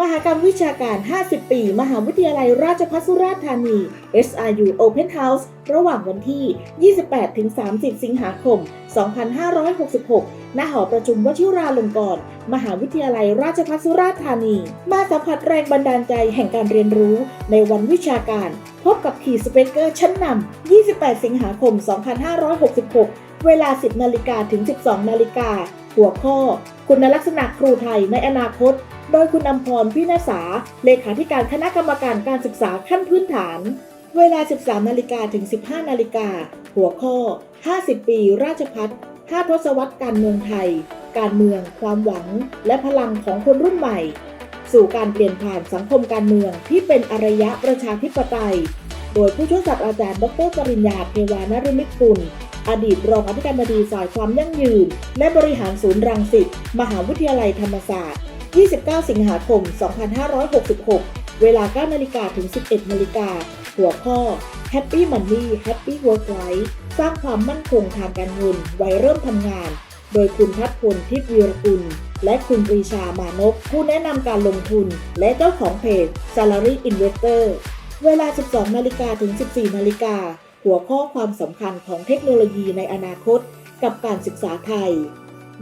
มหกรรมวิชาการ 50 ปี มหาวิทยาลัยราชภัฏสุราษฎร์ธานี SRU Open House ระหว่างวันที่ 28-30 สิงหาคม 2566 ณ หอประชุมวชิราลงกรณ์ มหาวิทยาลัยราชภัฏสุราษฎร์ธานี มาสัมผัสแรงบันดาลใจแห่งการเรียนรู้ในวันวิชาการ พบกับคีสเปกเกอร์ชั้นนำ 28 สิงหาคม 2566 เวลา 10 นาฬิกาถึง 12 นาฬิกา หัวข้อ คุณลักษณะครูไทยในอนาคต โดยคุณอำพรพินาสา เลขาธิการคณะกรรมการการศึกษาขั้นพื้นฐาน เวลา 13 นาฬิกาถึง 15 นาฬิกา หัวข้อ 50 ปี ราชพัฒน์5ทศวรรษการเมืองไทย การเมือง ความหวัง และพลังของคนรุ่นใหม่ สู่การเปลี่ยนผ่านสังคมการเมืองที่เป็นอารยะประชาธิปไตย โดยผู้ช่วยศาสตราจารย์ ดรปริญญาเทวานฤมิตกุลอดีตรองอธิการบดีฝ่ายความยั่งยืน และบริหารศูนย์รังสิต มหาวิทยาลัยธรรมศาสตร์ 29 สิงหาคม 2566 เวลา 9 นาฬิกาถึง 11 นาฬิกา หัวข้อ Happy Money Happy Work Life สร้างความมั่นคงทางการเงินวัยเริ่มทำงาน โดยคุณทัศพลทิพย์วีรกุล และคุณปรีชามานพ ผู้แนะนำการลงทุน และเจ้าของเพจ Salary Investor เวลา 12 นาฬิกาถึง 14 นาฬิกา หัวข้อความสำคัญของเทคโนโลยีในอนาคต กับการศึกษาไทย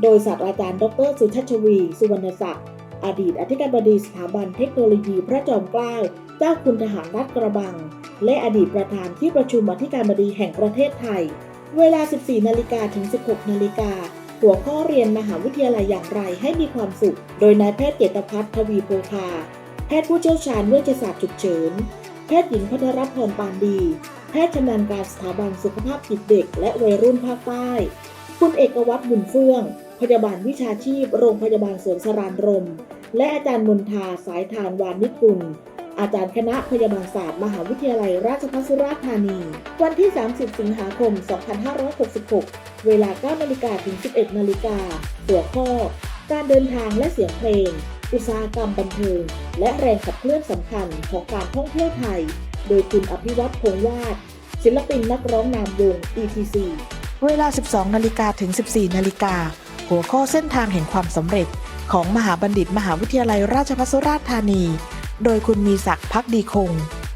โดยศาสตราจารย์ ดร สุชัชวี สุวรรณศักดิ์ อดีตอธิการบดีสถาบันเทคโนโลยีพระจอมเกล้าเจ้าคุณทหารราชกระบัง และอดีตประธานที่ประชุมอธิการบดีแห่งประเทศไทย เวลา 14 นาฬิกาถึง 16 นาฬิกา หัวข้อเรียนมหาวิทยาลัยอย่างไรให้มีความสุข โดยนายแพทย์เกตพัฒน์ทวีโพคาแพทย์ผู้เชี่ยวชาญเวชศาสตร์ฉุกเฉิน แพทย์หญิงพัทรพรปานดี แพทย์ชำนาญการสถาบันสุขภาพจิตเด็ก และวัยรุ่นภาคใต้ คุณเอกวัตรบุญเฟื่อง พยาบาลวิชาชีพ โรงพยาบาลสวนสรานรม และอาจารย์มนทาสายทานวานิกุล อาจารย์คณะพยาบาลศาสตร์ มหาวิทยาลัยราชภัฏสุราษฎร์ธานี วันที่ 30 สิงหาคม 2566 เวลา 9นาฬิกาถึง 11นาฬิกาหัวข้อ การเดินทางและเสียงเพลง อุตสาหกรรมบันเทิง และแรงขับเคลื่อนสำคัญของการท่องเที่ยวไทย โดยคุณอภิวัตพงวาดศิลปินนักร้องนามวง ETC เวลา 12นาฬิกาถึง 14นาฬิกา หัวข้อเส้นทางแห่งความสำเร็จ ของมหาบัณฑิตมหาวิทยาลัยราชภัฏสุราษฎร์ธานี โดยคุณมีศักดิ์พักดีคง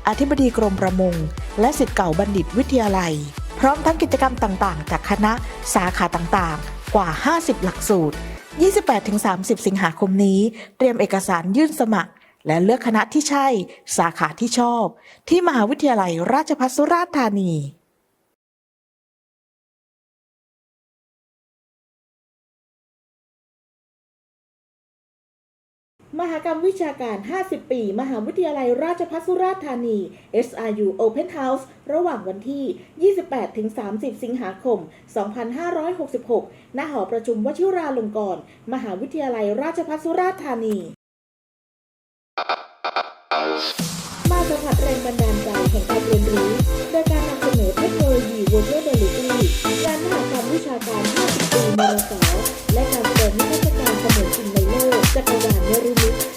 อธิบดีกรมประมง และสิทธิ์เก่าบัณฑิตวิทยาลัย พร้อมทั้งกิจกรรมต่างๆ จากคณะสาขาต่างๆ กว่า 50 หลักสูตร 28-30 สิงหาคมนี้ เตรียมเอกสารยื่นสมัคร และเลือกคณะที่ใช่ สาขาที่ชอบ ที่มหาวิทยาลัยราชภัฏสุราษฎร์ธานี มหกรรมวิชาการ 50 ปี มหาวิทยาลัยราชภัฏสุราษฎร์ธานี SRU Open House ระหว่างวันที่ 28-30 สิงหาคม 2566 ณ หอประชุมวชิราลงกรณ์ มหาวิทยาลัยราชภัฏสุราษฎร์ธานี มาสัมผัสแรงบันดาลใจแห่งการเรียนรู้โดยการนำเสนอเทคโนโลยี Virtual Reality งานมหกรรมวิชาการ 50 ปีมรสและการแสดงนิทรรศ โลกจั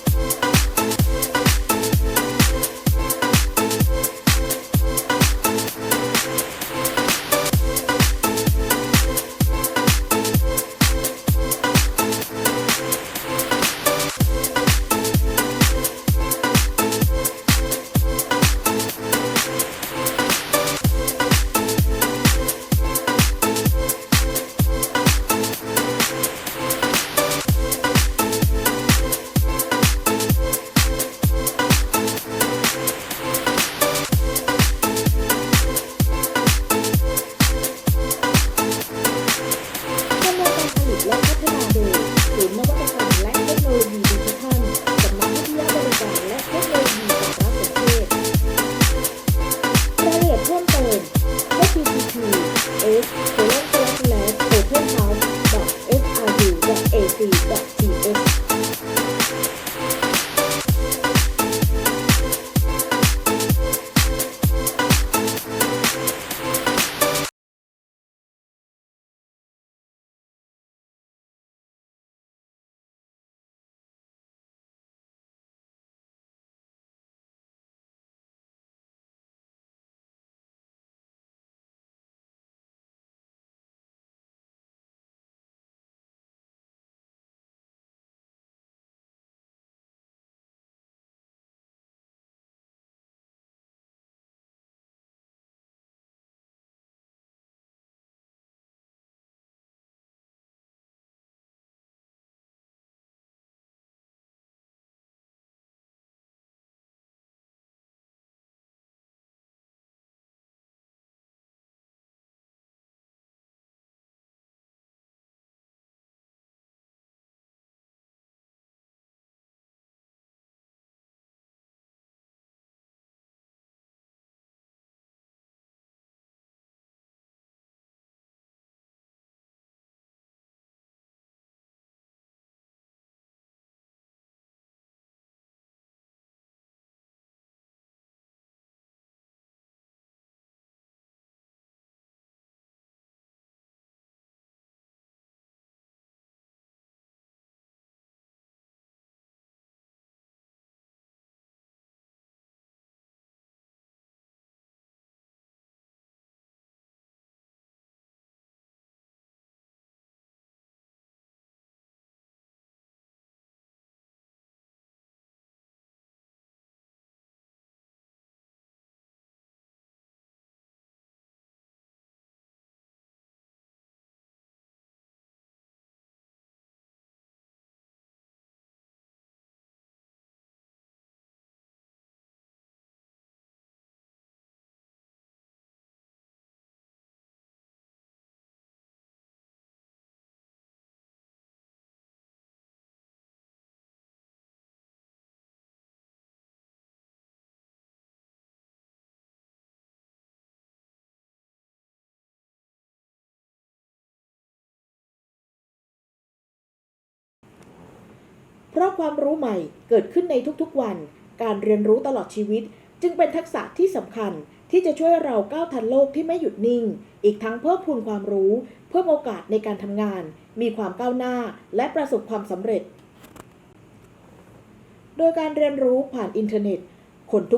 ราะความรู้ใหม่เกิดขึ้นในทุกๆวัน การเรียนรู้ตลอดชีวิต จึงเป็นทักษะที่สำคัญที่จะช่วยเราก้าวทันโลกที่ไม่หยุดนิ่ง อีกทั้งเพิ่มพูนความรู้ เพิ่มโอกาสในการทำงาน มีความก้าวหน้า และประสบความสำเร็จ โดยการเรียนรู้ผ่านอินเทอร์เน็ต คนทุก